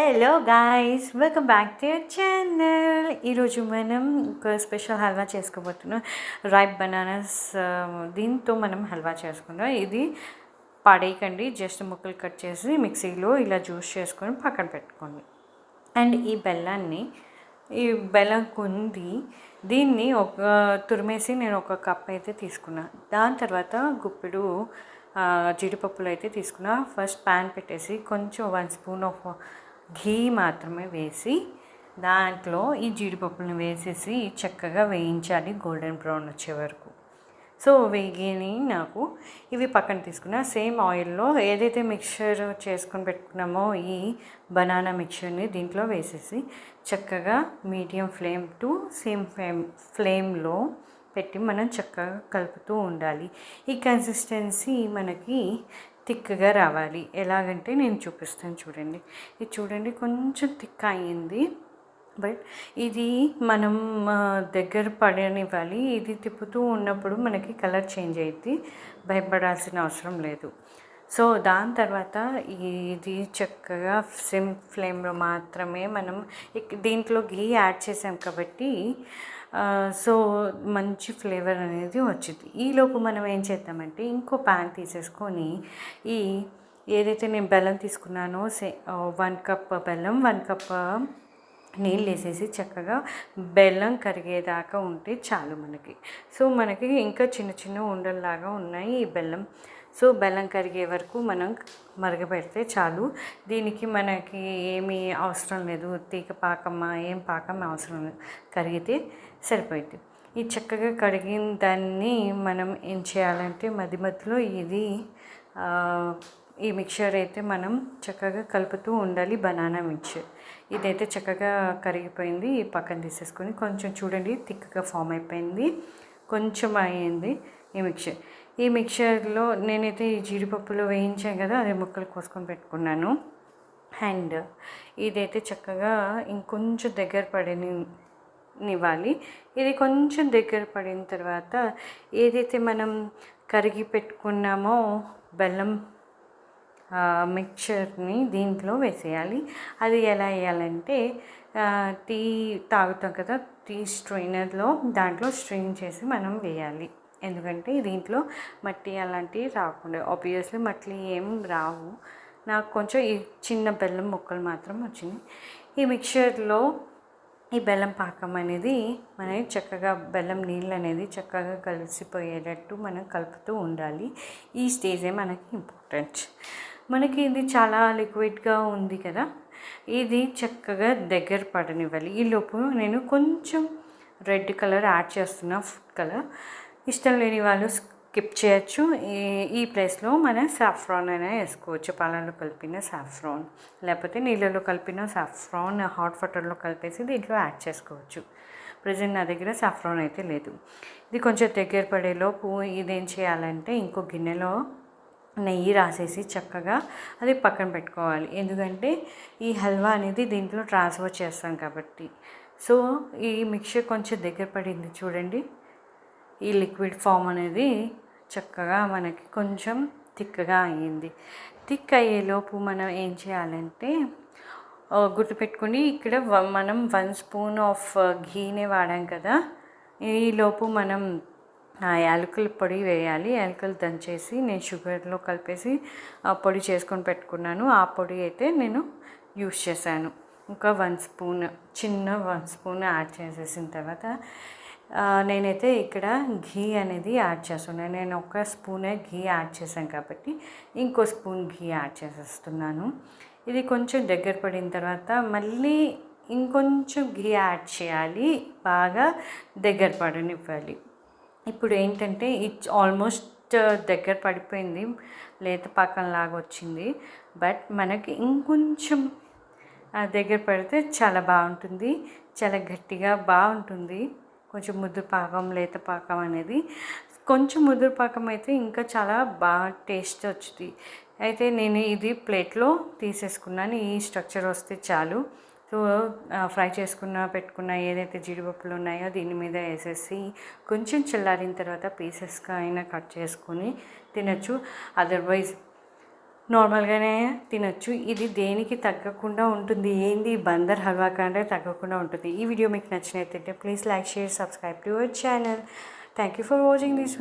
Hello guys welcome back to your channel ఈరోజు మనం ఒక స్పెషల్ హల్వా చేసుకోబోతున్నాం. రైప్ బనానాస్ దీంతో మనం హల్వా చేసుకుందాం. ఇది పడేయకండి. జస్ట్ ముక్కలు కట్ చేసి మిక్సీలో ఇలా జ్యూస్ చేసుకొని పక్కన పెట్టుకోండి. అండ్ ఈ బెల్లాన్ని ఈ బెల్లం కుంది దీన్ని ఒక తురిమేసి నేను ఒక కప్ అయితే తీసుకున్నాను దాని తర్వాత గుప్పెడు జీడిపప్పులు అయితే తీసుకున్నా. ఫస్ట్ ప్యాన్ పెట్టేసి కొంచెం వన్ స్పూన్ ఆఫ్ ఘీ మాత్రమే వేసి దాంట్లో ఈ జీడిపప్పులను వేసేసి చక్కగా వేయించాలి. గోల్డెన్ బ్రౌన్ వచ్చే వరకు. సో వేగిని నాకు ఇవి పక్కన తీసుకున్న. సేమ్ ఆయిల్లో ఏదైతే మిక్చర్ చేసుకొని పెట్టుకున్నామో ఈ బనానా మిక్చర్ని దీంట్లో వేసేసి చక్కగా medium flame to same flame ఫ్లేమ్లో పెట్టి మనం చక్కగా కలుపుతూ ఉండాలి. ఈ కన్సిస్టెన్సీ మనకి థిక్గా రావాలి. ఎలాగంటే నేను చూపిస్తాను చూడండి. ఇది చూడండి కొంచెం థిక్ అయ్యింది. బట్ ఇది మనం దగ్గర పడనివ్వాలి. ఇది తిప్పుతూ ఉన్నప్పుడు మనకి కలర్ చేంజ్ అయింది భయపడాల్సిన అవసరం లేదు. సో దాని తర్వాత ఇది చక్కగా సిమ్ ఫ్లేమ్లో మాత్రమే మనం దీంట్లో ఘీ యాడ్ చేసాం కాబట్టి సో మంచి ఫ్లేవర్ అనేది వచ్చింది. ఈలోపు మనం ఏం చేద్దామంటే ఇంకో ప్యాన్ తీసేసుకొని ఈ ఏదైతే నేను బెల్లం తీసుకున్నానో సే వన్ కప్ బెల్లం వన్ కప్ నీళ్ళు వేసేసి చక్కగా బెల్లం కరిగేదాకా ఉంటే చాలు మనకి. సో మనకి ఇంకా చిన్న చిన్న ఉండల్లాగా ఉన్నాయి ఈ బెల్లం. సో బెల్లం కరిగే వరకు మనం మరగపెడితే చాలు. దీనికి మనకి ఏమీ అవసరం లేదు. తీగ పాకమ్మ ఏం పాకం అవసరం లేదు. కరిగితే సరిపోయింది ఈ చక్కగా కడిగిన దాన్ని మనం ఏం చేయాలంటే మధ్య మధ్యలో ఇది ఈ మిక్చర్ అయితే మనం చక్కగా కలుపుతూ ఉండాలి బనానా మిక్చర్. ఇదైతే చక్కగా కరిగిపోయింది ఈ పక్కన తీసేసుకొని కొంచెం చూడండి థిక్గా ఫామ్ అయిపోయింది కొంచెం అయ్యింది ఈ మిక్చర్. ఈ మిక్చర్లో నేనైతే ఈ జీడిపప్పులో వేయించాను కదా అదే ముక్కలు కోసుకొని పెట్టుకున్నాను. అండ్ ఇదైతే చక్కగా ఇంకొంచెం దగ్గర పడని నివ్వాలి ఇది కొంచెం దగ్గర పడిన తర్వాత ఏదైతే మనం కరిగి పెట్టుకున్నామో బెల్లం మిక్చర్ని దీంట్లో వేసేయాలి. అది ఎలా వేయాలంటే టీ తాగుతాం కదా టీ స్ట్రైనర్లో దాంట్లో స్ట్రెయిన్ చేసి మనం వేయాలి. ఎందుకంటే దీంట్లో మట్టి అలాంటివి రాకుండా ఆబ్వియస్లీ మట్టి ఏం రావు. నాకు కొంచెం ఈ చిన్న బెల్లం ముక్కలు మాత్రం వచ్చింది ఈ మిక్చర్లో ఈ బెల్లం పాకం అనేది మనకి చక్కగా బెల్లం నీళ్ళు అనేది చక్కగా కలిసిపోయేటట్టు మనం కలుపుతూ ఉండాలి. ఈ స్టేజే మనకి ఇంపార్టెంట్. మనకి ఇది చాలా లిక్విడ్గా ఉంది కదా. ఇది చక్కగా దగ్గర పడనివ్వాలి. ఈలోపు నేను కొంచెం రెడ్ కలర్ యాడ్ చేస్తున్నా ఫుడ్ కలర్. ఇష్టం లేని వాళ్ళు స్కిప్ చేయొచ్చు. ఈ ఈ ప్లేస్లో మనం సాఫ్రాన్ అయినా వేసుకోవచ్చు. పాలల్లో కలిపిన సాఫ్రాన్ లేకపోతే నీళ్ళలో కలిపిన సాఫ్రాన్ హాట్ వాటర్లో కలిపేసి దీంట్లో యాడ్ చేసుకోవచ్చు. ప్రజెంట్ నా దగ్గర సాఫ్రాన్ అయితే లేదు. ఇది కొంచెం దగ్గర పడేలోపు ఇదేం చేయాలంటే ఇంకో గిన్నెలో నెయ్యి రాసేసి చక్కగా అది పక్కన పెట్టుకోవాలి. ఎందుకంటే ఈ హల్వా అనేది దీంట్లో ట్రాన్స్ఫర్ చేస్తాం కాబట్టి. సో ఈ మిక్చర్ కొంచెం దగ్గర పడింది చూడండి. ఈ లిక్విడ్ ఫామ్ అనేది చక్కగా మనకి కొంచెం థిక్గా అయ్యింది. థిక్ అయ్యేలోపు మనం ఏం చేయాలంటే గుర్తు గుర్తుపెట్టుకుని ఇక్కడ మనం వన్ స్పూన్ ఆఫ్ ఘీనే వాడాం కదా. ఈలోపు మనం యాలకుల పొడి వేయాలి. యాలకులు దంచేసి నేను షుగర్లో కలిపేసి ఆ పొడి చేసుకొని పెట్టుకున్నాను. ఆ పొడి అయితే నేను యూస్ చేశాను. ఇంకా వన్ స్పూన్ చిన్న వన్ స్పూన్ యాడ్ చేసేసిన తర్వాత నేనైతే ఇక్కడ ఘీ అనేది యాడ్ చేస్తున్నాను నేను ఒక స్పూనే ఘీ యాడ్ చేశాను కాబట్టి ఇంకో స్పూన్ ఘీ యాడ్ చేసేస్తున్నాను. ఇది కొంచెం దగ్గర పడిన తర్వాత మళ్ళీ ఇంకొంచెం ఘీ యాడ్ చేయాలి. బాగా దగ్గర పడనివ్వాలి. ఇప్పుడు ఏంటంటే ఇట్స్ ఆల్మోస్ట్ దగ్గర పడిపోయింది లేత పాకంలాగా వచ్చింది. బట్ మనకి ఇంకొంచెం దగ్గర పడితే చాలా బాగుంటుంది చాలా గట్టిగా బాగుంటుంది. కొంచెం ముద్దు పాకం లేత పాకం అనేది. కొంచెం ముదురు పాకం అయితే ఇంకా చాలా బాగా టేస్ట్ వచ్చింది అయితే నేను ఇది ప్లేట్లో తీసేసుకున్నాను ఈ స్ట్రక్చర్ వస్తే చాలు. సో ఫ్రై చేసుకున్న పెట్టుకున్న ఏదైతే జీడిపప్పులు ఉన్నాయో దీని మీద వేసేసి కొంచెం చల్లారిన తర్వాత పీసెస్గా అయినా కట్ చేసుకొని తినచ్చు. అదర్వైజ్ నార్మల్గానే తినొచ్చు. ఇది దేనికి తగ్గకుండా ఉంటుంది? ఏంది? బందర్ హల్వా కంటే తగ్గకుండా ఉంటుంది. ఈ వీడియో మీకు నచ్చినట్లయితే please like share subscribe to our channel. Thank you for watching this